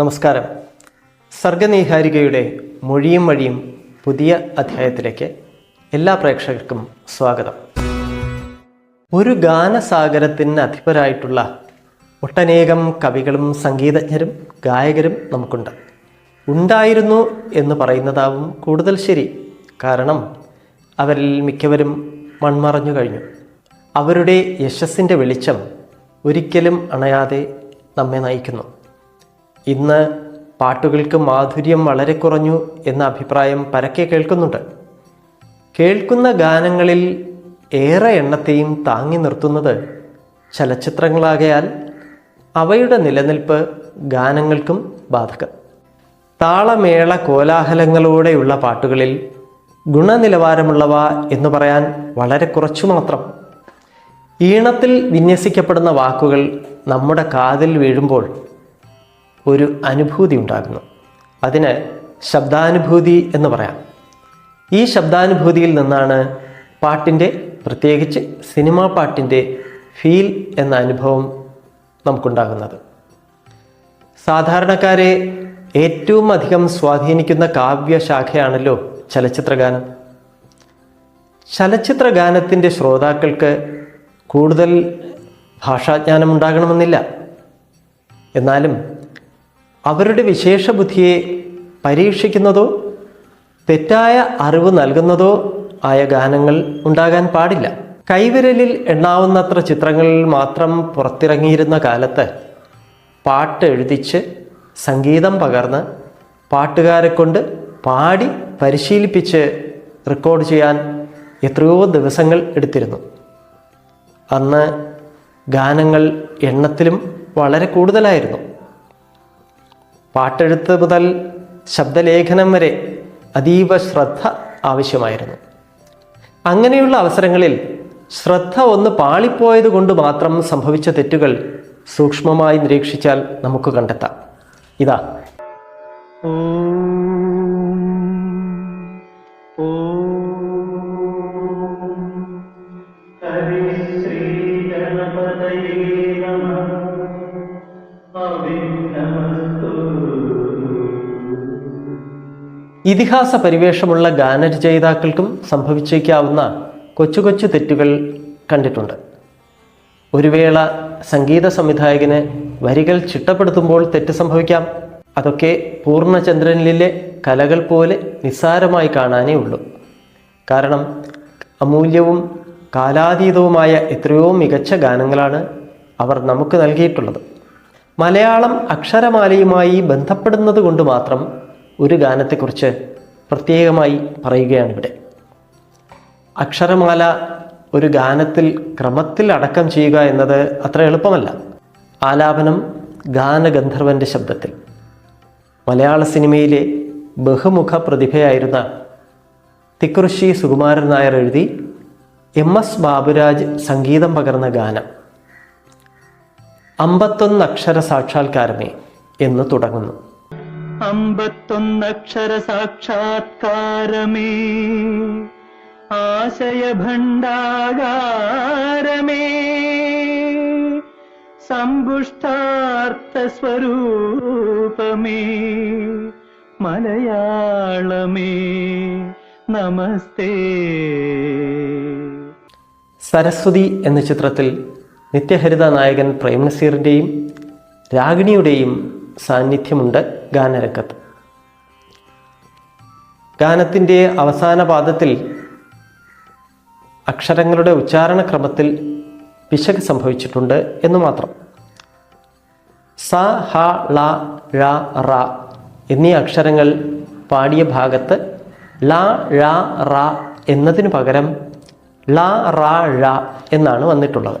നമസ്കാരം. സർഗനീഹാരികയുടെ മൊഴിയും വഴിയും പുതിയ അധ്യായത്തിലേക്ക് എല്ലാ പ്രേക്ഷകർക്കും സ്വാഗതം. ഒരു ഗാനസാഗരത്തിന് അധിപരായിട്ടുള്ള ഒട്ടനേകം കവികളും സംഗീതജ്ഞരും ഗായകരും നമുക്കുണ്ട്. ഉണ്ടായിരുന്നു എന്ന് പറയുന്നതാവും കൂടുതൽ ശരി. കാരണം അവരിൽ മിക്കവരും മൺമറഞ്ഞു കഴിഞ്ഞു. അവരുടെ യശസ്സിന്റെ വെളിച്ചം ഒരിക്കലും അണയാതെ നമ്മെ നയിക്കുന്നു. ഇന്ന് പാട്ടുകൾക്ക് മാധുര്യം വളരെ കുറഞ്ഞു എന്ന അഭിപ്രായം പരക്കെ കേൾക്കുന്നുണ്ട്. കേൾക്കുന്ന ഗാനങ്ങളിൽ ഏറെ എണ്ണത്തെയും താങ്ങി നിർത്തുന്നത് ചലച്ചിത്രങ്ങളാകയാൽ അവയുടെ നിലനിൽപ്പ് ഗാനങ്ങൾക്കും ബാധകം. താളമേള കോലാഹലങ്ങളോടെയുള്ള പാട്ടുകളിൽ ഗുണനിലവാരമുള്ളവ എന്ന് പറയാൻ വളരെ കുറച്ചു മാത്രം. ഈണത്തിൽ വിന്യസിക്കപ്പെടുന്ന വാക്കുകൾ നമ്മുടെ കാതിൽ വീഴുമ്പോൾ ഒരു അനുഭൂതി ഉണ്ടാകുന്നു. അതിന് ശബ്ദാനുഭൂതി എന്ന് പറയാം. ഈ ശബ്ദാനുഭൂതിയിൽ നിന്നാണ് പാട്ടിന്റെ പ്രത്യേകിച്ച് സിനിമാ പാട്ടിന്റെ ഫീൽ എന്ന അനുഭവം നമുക്കുണ്ടാകുന്നത്. സാധാരണക്കാരെ ഏറ്റവും അധികം സ്വാധീനിക്കുന്ന കാവ്യശാഖയാണല്ലോ ചലച്ചിത്രഗാനം. ചലച്ചിത്ര ഗാനത്തിന്റെ ശ്രോതാക്കൾക്ക് കൂടുതൽ ഭാഷാജ്ഞാനം ഉണ്ടാകണമെന്നില്ല എന്നാലും അവരുടെ വിശേഷ ബുദ്ധിയെ പരീക്ഷിക്കുന്നതോ തെറ്റായ അറിവ് നൽകുന്നതോ ആയ ഗാനങ്ങൾ ഉണ്ടാകാൻ പാടില്ല. കൈവിരലിൽ എണ്ണാവുന്നത്ര ചിത്രങ്ങളിൽ മാത്രം പുറത്തിറങ്ങിയിരുന്ന കാലത്ത് പാട്ട് എഴുതിച്ച് സംഗീതം പകർന്ന് പാട്ടുകാരെ കൊണ്ട് പാടി പരിശീലിപ്പിച്ച് റെക്കോർഡ് ചെയ്യാൻ എത്രയോ ദിവസങ്ങൾ എടുത്തിരുന്നു. അന്ന് ഗാനങ്ങൾ എണ്ണത്തിലും വളരെ കൂടുതലായിരുന്നു. പാട്ടെഴുത്ത് മുതൽ ശബ്ദലേഖനം വരെ അതീവ ശ്രദ്ധ ആവശ്യമായിരുന്നു. അങ്ങനെയുള്ള അവസരങ്ങളിൽ ശ്രദ്ധ ഒന്ന് പാളിപ്പോയത് കൊണ്ട് മാത്രം സംഭവിച്ച തെറ്റുകൾ സൂക്ഷ്മമായി നിരീക്ഷിച്ചാൽ നമുക്ക് കണ്ടെത്താം. ഇതാ. ഇതിഹാസ പരിവേഷമുള്ള ഗാനരചയിതാക്കൾക്കും സംഭവിച്ചേക്കാവുന്ന കൊച്ചു കൊച്ചു തെറ്റുകൾ കണ്ടിട്ടുണ്ട്. ഒരു വേള സംഗീത സംവിധായകന് വരികൾ ചിട്ടപ്പെടുത്തുമ്പോൾ തെറ്റ് സംഭവിക്കാം. അതൊക്കെ പൂർണചന്ദ്രനിലെ കലകൾ പോലെ നിസ്സാരമായി കാണാനേ ഉള്ളൂ. കാരണം അമൂല്യവും കാലാതീതവുമായ എത്രയോ മികച്ച ഗാനങ്ങളാണ് അവർ നമുക്ക് നൽകിയിട്ടുള്ളത്. മലയാളം അക്ഷരമാലയുമായി ബന്ധപ്പെടുന്നത് കൊണ്ട് മാത്രം ഒരു ഗാനത്തെക്കുറിച്ച് പ്രത്യേകമായി പറയുകയാണ് ഇവിടെ. അക്ഷരമാല ഒരു ഗാനത്തിൽ ക്രമത്തിൽ അടക്കം ചെയ്യുക എന്നത് അത്ര എളുപ്പമല്ല. ആലാപനം ഗാനഗന്ധർവന്റെ ശബ്ദത്തിൽ. മലയാള സിനിമയിലെ ബഹുമുഖ പ്രതിഭയായിരുന്ന തിക്കുറിശി സുകുമാരൻ നായർ എഴുതി എം എസ് ബാബുരാജ് സംഗീതം പകർന്ന ഗാനം. അമ്പത്തൊന്ന് അക്ഷര സാക്ഷാത്കാരമേ എന്ന് തുടങ്ങുന്നു. അമ്പത്തൊന്നക്ഷര സാക്ഷാത്കാരമേ ആശയ ഭണ്ഡാകാരമേ സമ്പുഷ്ടാർത്ഥ സ്വരൂപമേ മലയാളമേ നമസ്തേ. സരസ്വതി എന്ന ചിത്രത്തിൽ നിത്യഹരിത നായകൻ പ്രേംനസീറിന്റെയും രാഗിണിയുടെയും സാന്നിധ്യമുണ്ട് ഗാനരംഗത്ത്. ഗാനത്തിന്റെ അവസാന പാദത്തിൽ അക്ഷരങ്ങളുടെ ഉച്ചാരണ ക്രമത്തിൽ പിശക് സംഭവിച്ചിട്ടുണ്ട് എന്ന് മാത്രം. സ ഹ ള ഴ റ എന്നീ അക്ഷരങ്ങൾ പാടിയ ഭാഗത്ത് ല ഴ റ എന്നതിനു പകരം ല റ ഴ എന്നാണ് വന്നിട്ടുള്ളത്.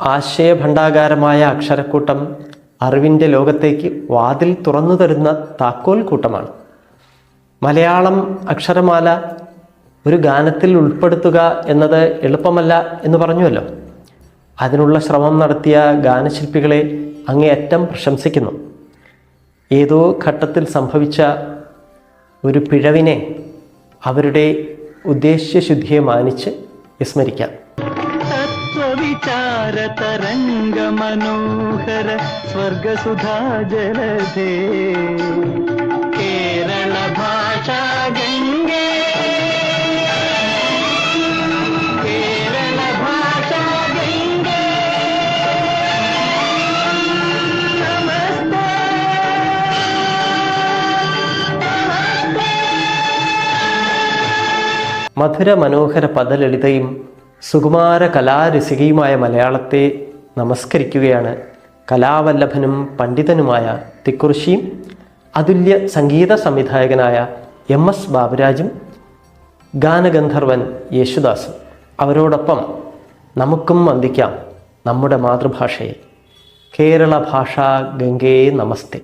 ആശയഭണ്ഡാകാരമായ അക്ഷരക്കൂട്ടം അറിവിന്റെ ലോകത്തേക്ക് വാതിൽ തുറന്നു തരുന്ന താക്കോൽ കൂട്ടമാണ്. മലയാളം അക്ഷരമാല ഒരു ഗാനത്തിൽ ഉൾപ്പെടുത്തുക എന്നത് എളുപ്പമല്ല എന്ന് പറഞ്ഞുവല്ലോ. അതിനുള്ള ശ്രമം നടത്തിയ ഗാനശില്പികളെ അങ്ങേയറ്റം പ്രശംസിക്കുന്നു. ഏതോ ഘട്ടത്തിൽ സംഭവിച്ച ഒരു പിഴവിനെ അവരുടെ ഉദ്ദേശ്യശുദ്ധിയെ മാനിച്ച് വിസ്മരിക്കാം. തത്വവിചാര തരംഗ മനോഹര സ്വർഗസുധാ ജലധേ കേരള ഭാഷാ മധുര മനോഹര പദലളിതയും സുകുമാര കലാരസികയുമായ മലയാളത്തെ നമസ്കരിക്കുകയാണ് കലാവല്ലഭനും പണ്ഡിതനുമായ തിക്കുറിശിയും അതുല്യ സംഗീത സംവിധായകനായ എം എസ് ബാബുരാജും ഗാനഗന്ധർവൻ യേശുദാസും. അവരോടൊപ്പം നമുക്കും വന്ദിക്കാം നമ്മുടെ മാതൃഭാഷയെ. കേരള ഭാഷാ ഗംഗേ നമസ്തേ.